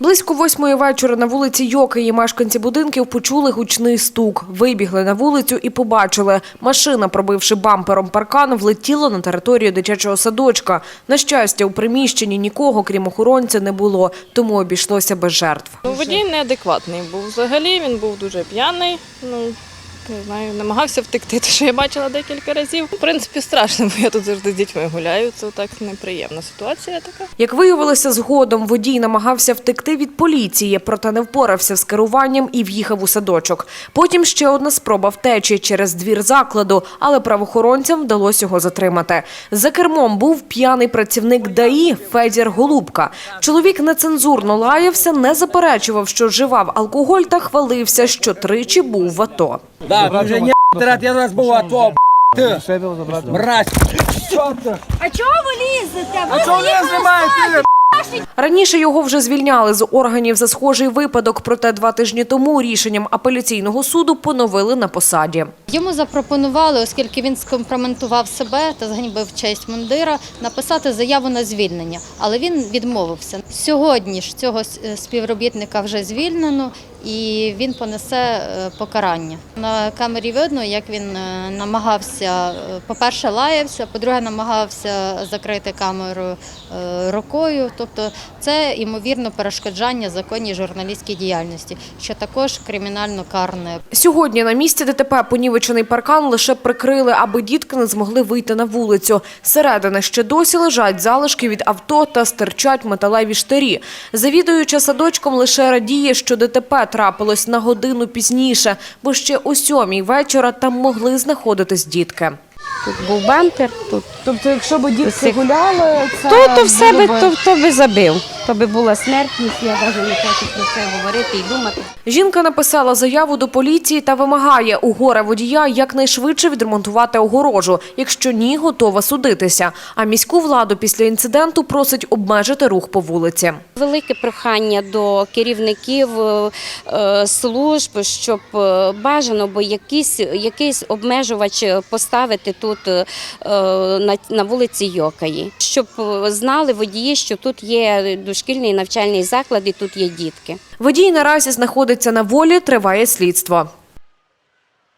Близько восьмої вечора на вулиці Йокиї мешканці будинків почули гучний стук. Вибігли на вулицю і побачили. Машина, пробивши бампером паркан, влетіла на територію дитячого садочка. На щастя, у приміщенні нікого, крім охоронця, не було, тому обійшлося без жертв. Ну, водій неадекватний був взагалі, він був дуже п'яний. Ну, не знаю, намагався втекти, те, що я бачила декілька разів. В принципі, страшно, бо я тут завжди з дітьми гуляю. Це так неприємна ситуація така. Як виявилося згодом, водій намагався втекти від поліції, проте не впорався з керуванням і в'їхав у садочок. Потім ще одна спроба втечі через двір закладу, але правоохоронцям вдалося його затримати. За кермом був п'яний працівник ДАІ Федір Голубка. Чоловік нецензурно лаявся, не заперечував, що вживав алкоголь та хвалився, що тричі був в АТО. Ви вже не рад, я раз був АТО, ти, мразь. А чого ви лізете? Ви А чого не знімаєте? Раніше його вже звільняли з органів за схожий випадок, проте два тижні тому рішенням апеляційного суду поновили на посаді. Йому запропонували, оскільки він скомпроментував себе та зганьбив честь мундира, написати заяву на звільнення, але він відмовився. Сьогодні ж цього е, співробітника вже звільнено і він понесе е, покарання. На камері видно, як він е, намагався, е, по-перше, лаявся, по-друге, намагався закрити камеру рукою. Тобто це ймовірно перешкоджання законній журналістській діяльності, що також кримінально карне. Сьогодні на місці ДТП понівечений паркан лише прикрили, аби дітки не змогли вийти на вулицю. Зсередини ще досі лежать залишки від авто та стирчать металеві штирі. Завідуюча садочком лише радіє, що ДТП трапилось на годину пізніше, бо ще о сьомій вечора там могли знаходитись дітки. Тут був бампер, тут Тобто, якщо б дітки гуляли, це то, то все би було то, то би забив. То би була смертність, я навіть не хочу про це говорити і думати. Жінка написала заяву до поліції та вимагає у горе водія якнайшвидше відремонтувати огорожу. Якщо ні, готова судитися. А міську владу після інциденту просить обмежити рух по вулиці. Велике прохання до керівників е, е, служб, щоб е, бажано, бо якийсь, якийсь обмежувач поставити тут на, вулиці Йокаї, щоб знали водії, що тут є дошкільний навчальний заклад і тут є дітки. Водій наразі знаходиться на волі, триває слідство.